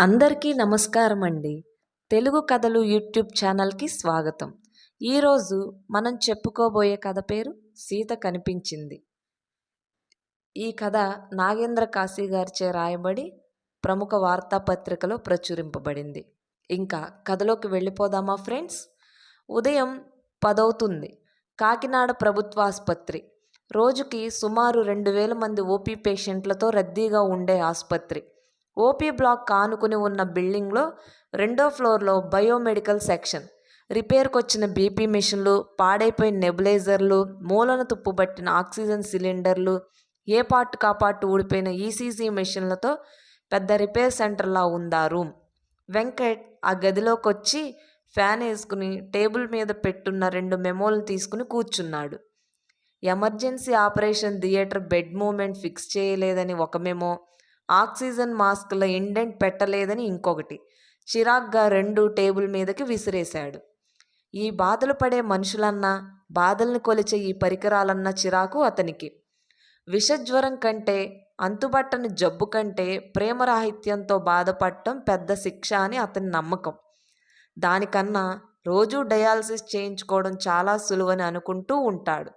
అందరికీ నమస్కారం అండి తెలుగు కథలు యూట్యూబ్ ఛానల్కి స్వాగతం. ఈరోజు మనం చెప్పుకోబోయే కథ పేరు సీత కనిపించింది. ఈ కథ నాగేంద్ర కాశీ గారిచే రాయబడి ప్రముఖ వార్తాపత్రికలో ప్రచురింపబడింది. ఇంకా కథలోకి వెళ్ళిపోదామా ఫ్రెండ్స్? ఉదయం పదవుతుంది. కాకినాడ ప్రభుత్వ ఆసుపత్రి రోజుకి సుమారు రెండు వేల మంది ఓపీ పేషెంట్లతో రద్దీగా ఉండే ఆసుపత్రి. ఓపీ బ్లాక్ కానుకుని ఉన్న బిల్డింగ్లో రెండో ఫ్లోర్లో బయోమెడికల్ సెక్షన్. రిపేర్కి వచ్చిన బీపీ మిషన్లు పాడైపోయిన నెబులైజర్లు మూలను తుప్పుబట్టిన ఆక్సిజన్ సిలిండర్లు ఏ పార్ట్ కాపాటు ఊడిపోయిన ఈసీజీ మిషన్లతో పెద్ద రిపేర్ సెంటర్లా ఉందా రూమ్ వెంకట్ ఆ గదిలోకి వచ్చి ఫ్యాన్ వేసుకుని టేబుల్ మీద పెట్టున్న రెండు మెమోలు తీసుకుని కూర్చున్నాడు. Emergency operation theatre bed movement fix చేయలేదని ఒక మెమో ఆక్సిజన్ మాస్క్ల ఇండెంట్ పెట్టలేదని ఇంకొకటి. చిరాగ్గా రెండు టేబుల్ మీదకి విసిరేశాడు. ఈ బాధలు పడే మనుషులన్నా బాధల్ని కొలిచే ఈ పరికరాలన్న చిరాకు అతనికి. విషజ్వరం కంటే అంతుబట్టని జబ్బు కంటే ప్రేమరాహిత్యంతో బాధపడటం పెద్ద శిక్ష అని అతని నమ్మకం. దానికన్నా రోజూ డయాలసిస్ చేయించుకోవడం చాలా సులువని అనుకుంటూ ఉంటాడు.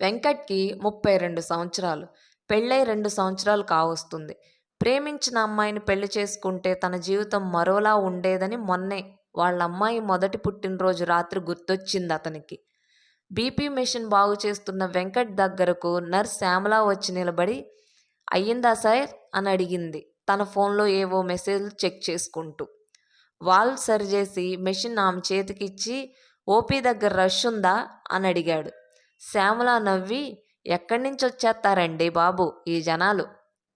వెంకట్కి ముప్పై రెండు సంవత్సరాలు. పెళ్ళై రెండు సంవత్సరాలు కావస్తుంది. ప్రేమించిన అమ్మాయిని పెళ్ళి చేసుకుంటే తన జీవితం మరోలా ఉండేదని మొన్నే వాళ్ళ అమ్మాయి మొదటి పుట్టినరోజు రాత్రి గుర్తొచ్చింది అతనికి బీపీ మెషిన్ బాగు చేస్తున్న వెంకట్ దగ్గరకు నర్స్ శ్యామల వచ్చి నిలబడి అయ్యిందా సార్? అని అడిగింది. తన ఫోన్లో ఏవో మెసేజ్లు చెక్ చేసుకుంటూ. వాల్వ్ సరిచేసి మెషిన్ ఆమె చేతికిచ్చి ఓపీ దగ్గర రష్ ఉందా? అని అడిగాడు. శ్యామల నవ్వి ఎక్కడి నుంచి వచ్చేస్తారండి బాబు ఈ జనాలు?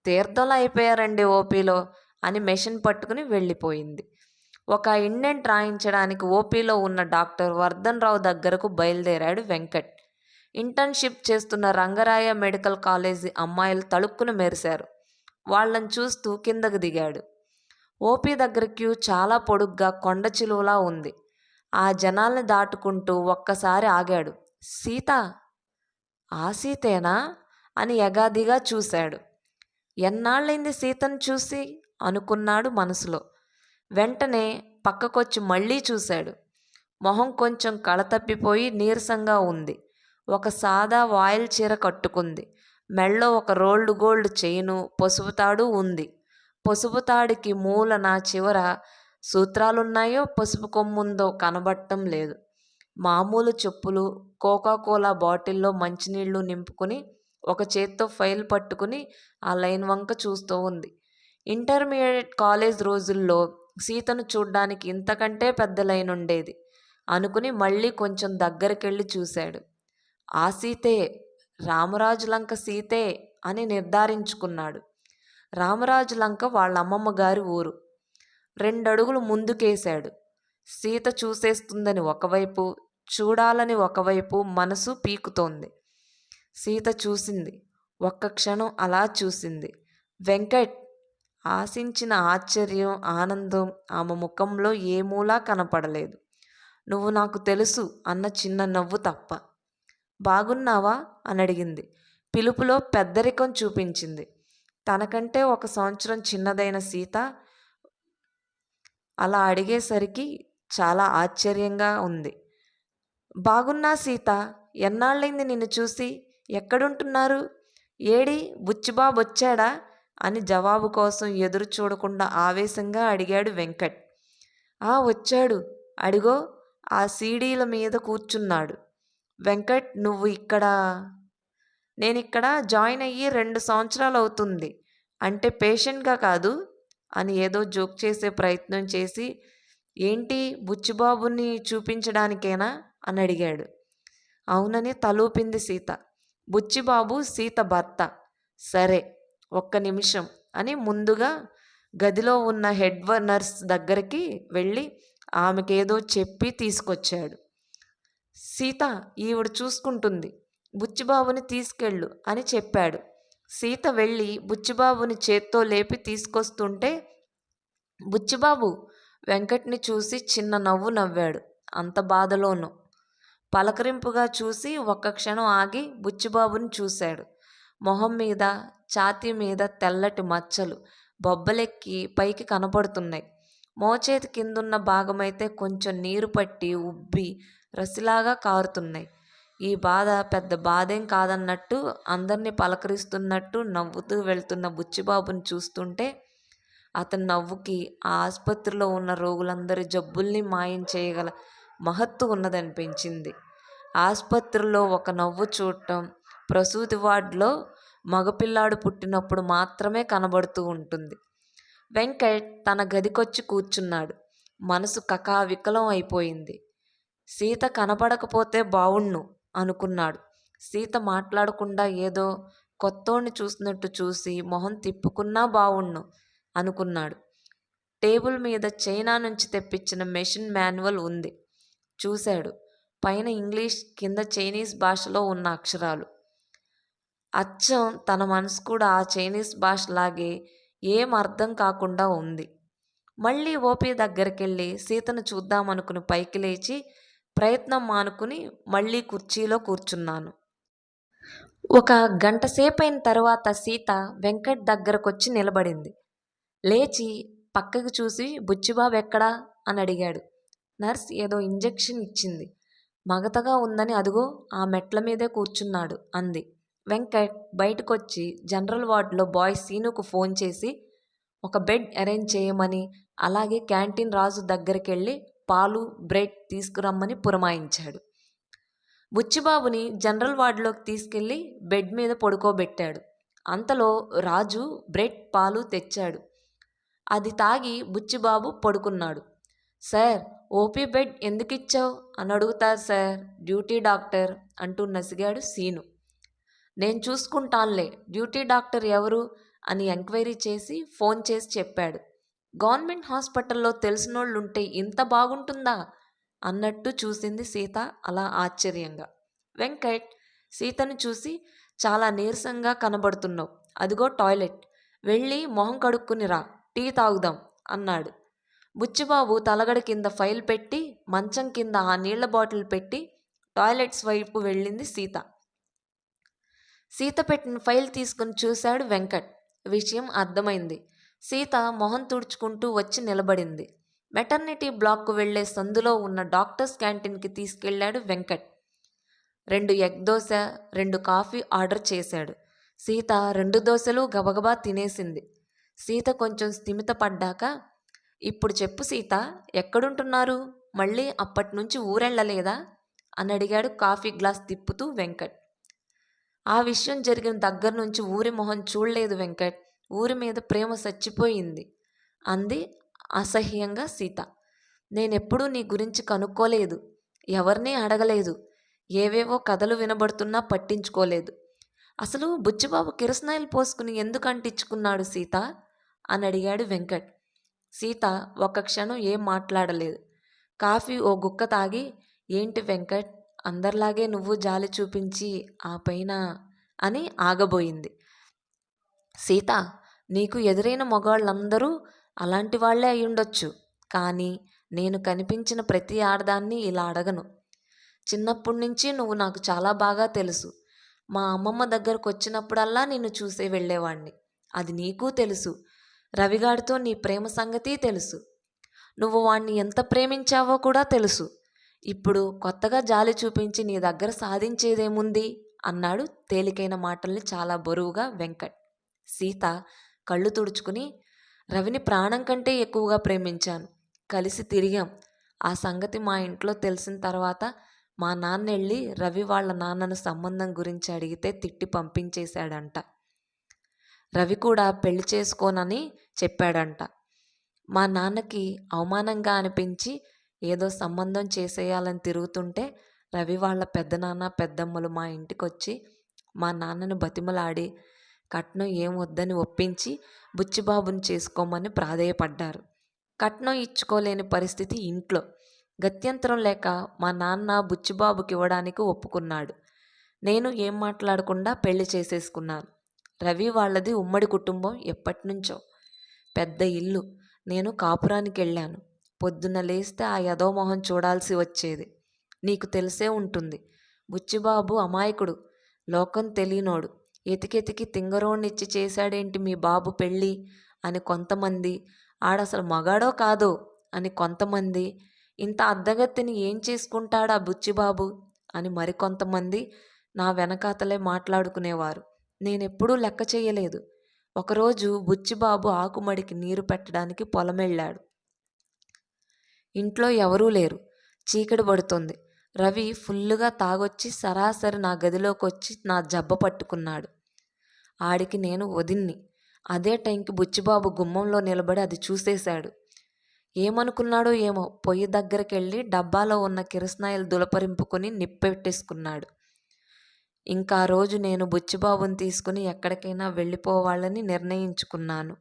తీర్థంలో అయిపోయారండి ఓపీలో అని మెషిన్ పట్టుకుని వెళ్ళిపోయింది. ఒక ఇండెంట్ రాయించడానికి ఓపీలో ఉన్న డాక్టర్ వర్ధన్ రావు దగ్గరకు బయలుదేరాడు వెంకట్. ఇంటర్న్షిప్ చేస్తున్న రంగరాయ మెడికల్ కాలేజీ అమ్మాయిలు తళుక్కున మెరిశారు. వాళ్ళని చూస్తూ కిందకు దిగాడు. ఓపీ దగ్గర క్యూ చాలా పొడుగ్గా కొండ చిలువలా ఉంది. ఆ జనాల్ని దాటుకుంటూ ఒక్కసారి ఆగాడు. సీత! ఆ సీతేనా అని యగాదిగా చూశాడు. ఎన్నాళ్ళైంది సీతను చూసి? అనుకున్నాడు మనసులో. వెంటనే పక్కకొచ్చి మళ్ళీ చూశాడు. మొహం కొంచెం కళతప్పిపోయి నీరసంగా ఉంది. ఒక సాదా వాయిల్ చీర కట్టుకుంది. మెళ్ళో ఒక రోల్డ్ గోల్డ్ చైను పసుపు తాడు ఉంది. పసుపు తాడికి మూలన చివర సూత్రాలున్నాయో పసుపు కొమ్ముందో కనబడటం లేదు. మామూలు చెప్పులు కోకాకోలా బాటిల్లో మంచినీళ్ళు నింపుకుని ఒక చేత్తో ఫైల్ పట్టుకుని ఆ లైన్ వంక చూస్తూ ఉంది. ఇంటర్మీడియట్ కాలేజ్ రోజుల్లో సీతను చూడ్డానికి ఇంతకంటే పెద్ద లైన్ ఉండేది అనుకుని మళ్ళీ కొంచెం దగ్గరికెళ్ళి చూశాడు. ఆ సీతే రామరాజు లంక సీతే అని నిర్ధారించుకున్నాడు. రామరాజు లంక వాళ్ళ అమ్మమ్మ గారి ఊరు. రెండడుగులు ముందుకేశాడు. సీత చూసేస్తుందని ఒకవైపు చూడాలని ఒకవైపు మనసు పీకుతోంది. సీత చూసింది. ఒక్క క్షణం అలా చూసింది. వెంకట్! ఆశించిన ఆశ్చర్యం ఆనందం ఆమె ముఖంలో ఏమూలా కనపడలేదు. నువ్వు నాకు తెలుసు అన్న చిన్న నవ్వు తప్ప. బాగున్నావా? అని అడిగింది. పిలుపులో పెద్దరికం చూపించింది. తనకంటే ఒక సంవత్సరం చిన్నదైన సీత అలా అడిగేసరికి చాలా ఆశ్చర్యంగా ఉంది. బాగున్నా సీత ఎన్నాళ్ళైంది నిన్ను చూసి? ఎక్కడుంటున్నారు? ఏడి బుచ్చిబాబు వచ్చాడా? అని జవాబు కోసం ఎదురు చూడకుండా ఆవేశంగా అడిగాడు వెంకట్. ఆ వచ్చాడు. అడిగో ఆ సీడీల మీద కూర్చున్నాడు. వెంకట్ నువ్వు ఇక్కడ? నేనిక్కడ జాయిన్ అయ్యి రెండు సంవత్సరాలు అవుతుంది. అంటే పేషెంట్గా కాదు? అని ఏదో జోక్ చేసే ప్రయత్నం చేసి ఏంటి బుచ్చిబాబుని చూపించడానికేనా? అని అడిగాడు. అవునని తలూపింది సీత. బుచ్చిబాబు సీత భర్త. సరే ఒక్క నిమిషం అని ముందుగా గదిలో ఉన్న హెడ్ నర్స్ దగ్గరికి వెళ్ళి ఆమెకేదో చెప్పి తీసుకొచ్చాడు. సీత ఈవిడ చూసుకుంటుంది. బుచ్చిబాబుని తీసుకెళ్ళు అని చెప్పాడు. సీత వెళ్ళి బుచ్చిబాబుని చేత్తో లేపి తీసుకొస్తుంటే బుచ్చిబాబు వెంకట్ని చూసి చిన్న నవ్వు నవ్వాడు. అంత బాధలోనూ పలకరింపుగా చూసి ఒక్క క్షణం ఆగి బుచ్చిబాబుని చూశాడు. మొహం మీద ఛాతీ మీద తెల్లటి మచ్చలు బొబ్బలెక్కి పైకి కనపడుతున్నాయి. మోచేతి కిందున్న భాగమైతే కొంచెం నీరు పట్టి ఉబ్బి రసిలాగా కారుతున్నాయి. ఈ బాధ పెద్ద బాధేం కాదన్నట్టు అందరినీ పలకరిస్తున్నట్టు నవ్వుతూ వెళ్తున్న బుచ్చిబాబుని చూస్తుంటే అతని నవ్వుకి ఆ ఆసుపత్రిలో ఉన్న రోగులందరి జబ్బుల్ని మాయం చేయగల మహత్తు ఉన్నదనిపించింది. ఆసుపత్రిలో ఒక నవ్వు చూడటం ప్రసూతి వార్డులో మగపిల్లాడు పుట్టినప్పుడు మాత్రమే కనబడుతూ ఉంటుంది. వెంకట్ తన గదికొచ్చి కూర్చున్నాడు. మనసు కకావికలం అయిపోయింది. సీత కనపడకపోతే బావుణ్ణు అనుకున్నాడు. సీత మాట్లాడకుండా ఏదో కొత్తోడిని చూసినట్టు చూసి మొహం తిప్పుకున్నా బావుణ్ణు అనుకున్నాడు. టేబుల్ మీద చైనా నుంచి తెప్పించిన మెషిన్ మాన్యువల్ ఉంది. చూశాడు. పైన ఇంగ్లీష్ కింద చైనీస్ భాషలో ఉన్న అక్షరాలు. అచ్చం తన మనసు కూడా ఆ చైనీస్ భాషలాగే ఏం అర్థం కాకుండా ఉంది. మళ్ళీ ఓపీ దగ్గరికెళ్ళి సీతను చూద్దామనుకుని పైకి లేచి ప్రయత్నం మానుకుని మళ్ళీ కుర్చీలో కూర్చున్నాను. ఒక గంట సేపైన తర్వాత సీత వెంకట్ దగ్గరకొచ్చి నిలబడింది. లేచి పక్కకి చూసి బుచ్చిబాబు ఎక్కడా? అని అడిగాడు. నర్స్ ఏదో ఇంజెక్షన్ ఇచ్చింది. మగతగా ఉందని అదుగో ఆ మెట్ల మీదే కూర్చున్నాడు అంది. వెంకట్ బయటకొచ్చి జనరల్ వార్డులో బాయ్ సీనుకు ఫోన్ చేసి ఒక బెడ్ అరేంజ్ చేయమని అలాగే క్యాంటీన్ రాజు దగ్గరికి వెళ్ళి పాలు బ్రెడ్ తీసుకురమ్మని పురమాయించాడు. బుచ్చిబాబుని జనరల్ వార్డులోకి తీసుకెళ్ళి బెడ్ మీద పడుకోబెట్టాడు. అంతలో రాజు బ్రెడ్ పాలు తెచ్చాడు. అది తాగి బుచ్చిబాబు పడుకున్నాడు. సార్ ఓపీ బెడ్ ఎందుకు ఇచ్చావు అని అడుగుతారు సార్. డ్యూటీ డాక్టర్ అంటూ నసిగాడు సీను. నేను చూసుకుంటానులే డ్యూటీ డాక్టర్ ఎవరు? అని ఎంక్వైరీ చేసి ఫోన్ చేసి చెప్పాడు. గవర్నమెంట్ హాస్పిటల్లో తెలిసినోళ్ళుంటే ఇంత బాగుంటుందా? అన్నట్టు చూసింది సీత అలా ఆశ్చర్యంగా. వెంకట్ సీతను చూసి చాలా నీరసంగా కనబడుతున్నావు. అదిగో టాయిలెట్. వెళ్ళి మొహం కడుక్కుని రా. టీ తాగుదాం అన్నాడు. బుచ్చిబాబు తలగడ కింద ఫైల్ పెట్టి మంచం కింద ఆ నీళ్ళ బాటిల్ పెట్టి టాయిలెట్స్ వైపు వెళ్ళింది సీత. సీత పెట్టిన ఫైల్ తీసుకుని చూశాడు వెంకట్. విషయం అర్థమైంది. సీత మొహం తుడుచుకుంటూ వచ్చి నిలబడింది. మెటర్నిటీ బ్లాక్కు వెళ్ళే సందులో ఉన్న డాక్టర్స్ క్యాంటీన్కి తీసుకెళ్ళాడు వెంకట్. రెండు ఎగ్ దోశ రెండు కాఫీ ఆర్డర్ చేశాడు. సీత రెండు దోశలు గబగబా తినేసింది. సీత కొంచెం స్థిమితపడ్డాక ఇప్పుడు చెప్పు సీత ఎక్కడుంటున్నారు? మళ్ళీ అప్పటినుంచి ఊరెళ్ళలేదా? అని అడిగాడు కాఫీ గ్లాస్ తిప్పుతూ వెంకట్. ఆ విషయం జరిగిన దగ్గర నుంచి ఊరి మొహం చూడలేదు వెంకట్. ఊరి మీద ప్రేమ చచ్చిపోయింది అంది అసహ్యంగా సీత. నేనెప్పుడూ నీ గురించి కనుక్కోలేదు. ఎవరినీ అడగలేదు. ఏవేవో కథలు వినబడుతున్నా పట్టించుకోలేదు. అసలు బుచ్చిబాబు కిరసనాయిల్ పోసుకుని ఎందుకు అంటించుకున్నాడు సీత? అని అడిగాడు వెంకట్. సీత ఒక్క క్షణం ఏం మాట్లాడలేదు. కాఫీ ఓ గుక్క తాగి ఏంటి వెంకట్ అందరిలాగే నువ్వు జాలి చూపించి ఆ పైన అని ఆగబోయింది. సీత నీకు ఎదురైన మగవాళ్ళందరూ అలాంటి వాళ్ళే అయ్యుండొచ్చు కానీ నేను కనిపించిన ప్రతి ఆడదాన్ని ఇలా అడగను. చిన్నప్పటి నుంచి నువ్వు నాకు చాలా బాగా తెలుసు. మా అమ్మమ్మ దగ్గరకు వచ్చినప్పుడల్లా నిన్ను చూసే వెళ్ళేవాణ్ణి. అది నీకు తెలుసు. రవిగాడితో నీ ప్రేమ సంగతి తెలుసు. నువ్వు వాణ్ణి ఎంత ప్రేమించావో కూడా తెలుసు. ఇప్పుడు కొత్తగా జాలి చూపించి నీ దగ్గర సాధించేదేముంది? అన్నాడు తేలికైన మాటల్ని చాలా బరువుగా వెంకట్. సీత కళ్ళు తుడుచుకుని రవిని ప్రాణం కంటే ఎక్కువగా ప్రేమించాను. కలిసి తిరిగాం. ఆ సంగతి మా ఇంట్లో తెలిసిన తర్వాత మా నాన్నెళ్ళి రవి వాళ్ళ నాన్నను సంబంధం గురించి అడిగితే తిట్టి పంపించేశాడంట. రవి కూడా పెళ్ళి చేసుకోనని చెప్పాడంట. మా నాన్నకి అవమానంగా అనిపించి ఏదో సంబంధం చేసేయాలని తిరుగుతుంటే రవి వాళ్ళ పెద్దనాన్న పెద్దమ్మలు మా ఇంటికొచ్చి మా నాన్నను బతిమలాడి కట్నం ఏం వద్దని ఒప్పించి బుచ్చిబాబుని చేసుకోమని ప్రాధేయపడ్డారు. కట్నం ఇచ్చుకోలేని పరిస్థితి ఇంట్లో. గత్యంతరం లేక మా నాన్న బుచ్చిబాబుకి ఇవ్వడానికి ఒప్పుకున్నాడు. నేను ఏం మాట్లాడకుండా పెళ్ళి చేసేసుకున్నాను. రవి వాళ్ళది ఉమ్మడి కుటుంబం ఎప్పటినుంచో. పెద్ద ఇల్లు. నేను కాపురానికి వెళ్ళాను. పొద్దున్న లేస్తే ఆ యదోమోహం చూడాల్సి వచ్చేది. నీకు తెలిసే ఉంటుంది. బుచ్చిబాబు అమాయకుడు. లోకం తెలియనోడు. ఎతికెతికి తింగరోణ్ణిచ్చి చేశాడేంటి మీ బాబు పెళ్ళి? అని కొంతమంది ఆడసలు మగాడో కాదో? అని కొంతమంది ఇంత అద్దగత్తిని ఏం చేసుకుంటాడా బుచ్చిబాబు? అని మరికొంతమంది నా వెనకాతలే మాట్లాడుకునేవారు. నేనెప్పుడూ లెక్క చేయలేదు. ఒకరోజు బుచ్చిబాబు ఆకుమడికి నీరు పెట్టడానికి పొలమెళ్ళాడు. ఇంట్లో ఎవరూ లేరు. చీకటి పడుతుంది. రవి ఫుల్లుగా తాగొచ్చి సరాసరి నా గదిలోకి వచ్చి నా జబ్బ పట్టుకున్నాడు. ఆడికి నేను వదిన్ని. అదే టైంకి బుచ్చిబాబు గుమ్మంలో నిలబడి అది చూసేశాడు. ఏమనుకున్నాడో ఏమో పొయ్యి దగ్గరికి వెళ్ళి డబ్బాలో ఉన్న కిరసనాయిలు దులపరింపుకొని నిప్పెట్టేసుకున్నాడు. ఇంకా రోజు నేను బుచ్చిబాబుని తీసుకుని ఎక్కడికైనా వెళ్ళిపోవాలని నిర్ణయించుకున్నాను.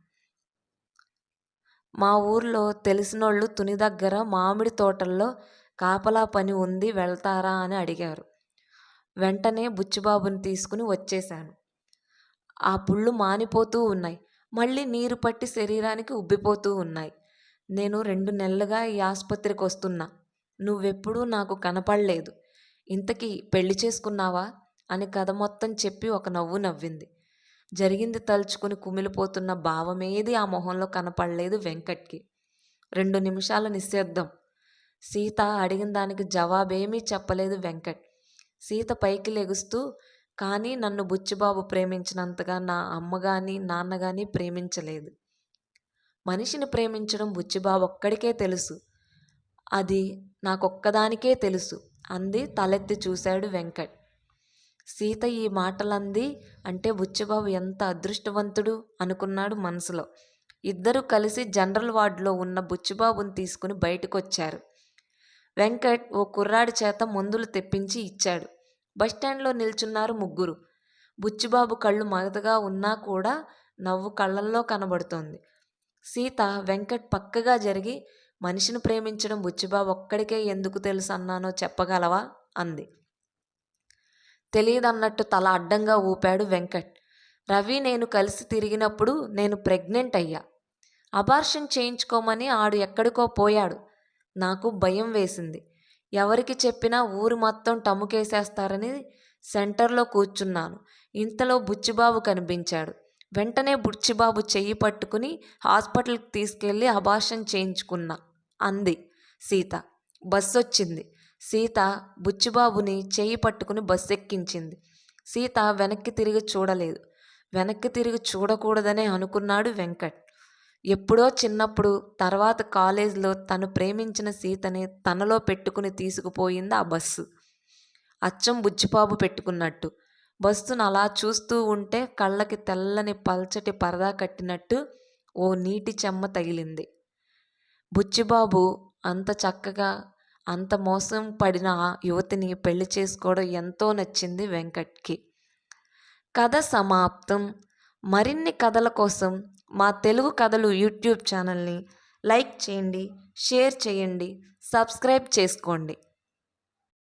మా ఊర్లో తెలిసినోళ్ళు తుని దగ్గర మామిడి తోటల్లో కాపలా పని ఉంది వెళ్తారా అని అడిగారు. వెంటనే బుచ్చిబాబుని తీసుకుని వచ్చేశాను. ఆ పుళ్ళు మానిపోతూ ఉన్నాయి. మళ్ళీ నీరు పట్టి శరీరానికి ఉబ్బిపోతూ ఉన్నాయి. నేను రెండు నెలలుగా ఈ ఆసుపత్రికి వస్తున్నా. నువ్వెప్పుడూ నాకు కనపడలేదు. ఇంతకీ పెళ్ళి చేసుకున్నావా? అని కథ మొత్తం చెప్పి ఒక నవ్వు నవ్వింది. జరిగింది తలుచుకుని కుమిలిపోతున్న భావమేది ఆ మొహంలో కనపడలేదు వెంకట్కి. రెండు నిమిషాలు నిశ్శబ్దం. సీత అడిగిన దానికి జవాబేమీ చెప్పలేదు వెంకట్. సీత పైకి లెగుస్తూ కానీ నన్ను బుచ్చిబాబు ప్రేమించినంతగా నా అమ్మ కానీ నాన్న కానీ ప్రేమించలేదు. మనిషిని ప్రేమించడం బుచ్చిబాబు ఒక్కడికే తెలుసు. అది నాకొక్కదానికే తెలుసు అంది తలెత్తి చూశాడు వెంకట్. సీత ఈ మాటలంది అంటే బుచ్చిబాబు ఎంత అదృష్టవంతుడు అనుకున్నాడు మనసులో. ఇద్దరూ కలిసి జనరల్ వార్డులో ఉన్న బుచ్చిబాబుని తీసుకుని బయటకొచ్చారు. వెంకట్ ఓ కుర్రాడి చేత మందులు తెప్పించి ఇచ్చాడు. బస్టాండ్లో నిల్చున్నారు ముగ్గురు. బుచ్చిబాబు కళ్ళు మగతగా ఉన్నా కూడా నవ్వు కళ్ళల్లో కనబడుతోంది. సీత వెంకట్ పక్కగా జరిగి మనిషిని ప్రేమించడం బుచ్చిబాబు ఒక్కడికే ఎందుకు తెలుసు అన్నానో చెప్పగలవా? అంది. తెలియదన్నట్టు తల అడ్డంగా ఊపాడు వెంకట్. రవి నేను కలిసి తిరిగినప్పుడు నేను ప్రెగ్నెంట్ అయ్యా. అబార్షన్ చేయించుకోమని ఆడు ఎక్కడికో పోయాడు. నాకు భయం వేసింది. ఎవరికి చెప్పినా ఊరు మొత్తం టముకేసేస్తారని సెంటర్లో కూర్చున్నాను. ఇంతలో బుచ్చిబాబు కనిపించాడు. వెంటనే బుచ్చిబాబు చెయ్యి పట్టుకుని హాస్పిటల్కి తీసుకెళ్ళి అబార్షన్ చేయించుకున్నా అంది సీత. బస్సు వచ్చింది సీత బుచ్చిబాబుని చేయి పట్టుకుని బస్సు ఎక్కించింది సీత వెనక్కి తిరిగి చూడలేదు. వెనక్కి తిరిగి చూడకూడదనే అనుకున్నాడు వెంకట్. ఎప్పుడో చిన్నప్పుడు తర్వాత కాలేజీలో తను ప్రేమించిన సీతని తనలో పెట్టుకుని తీసుకుపోయింది ఆ బస్సు. అచ్చం బుచ్చిబాబు పెట్టుకున్నట్టు. బస్సును అలా చూస్తూ ఉంటే కళ్ళకి తెల్లని పల్చటి పరదా కట్టినట్టు ఓ నీటి చెమ్మ తగిలింది. బుచ్చిబాబు అంత చక్కగా అంత మోసం పడిన యువతిని పెళ్ళి చేసుకోవడం ఎంతో నచ్చింది వెంకట్కి. కథ సమాప్తం. మరిన్ని కథల కోసం మా తెలుగు కథలు యూట్యూబ్ ఛానల్ని లైక్ చేయండి షేర్ చేయండి సబ్స్క్రైబ్ చేసుకోండి.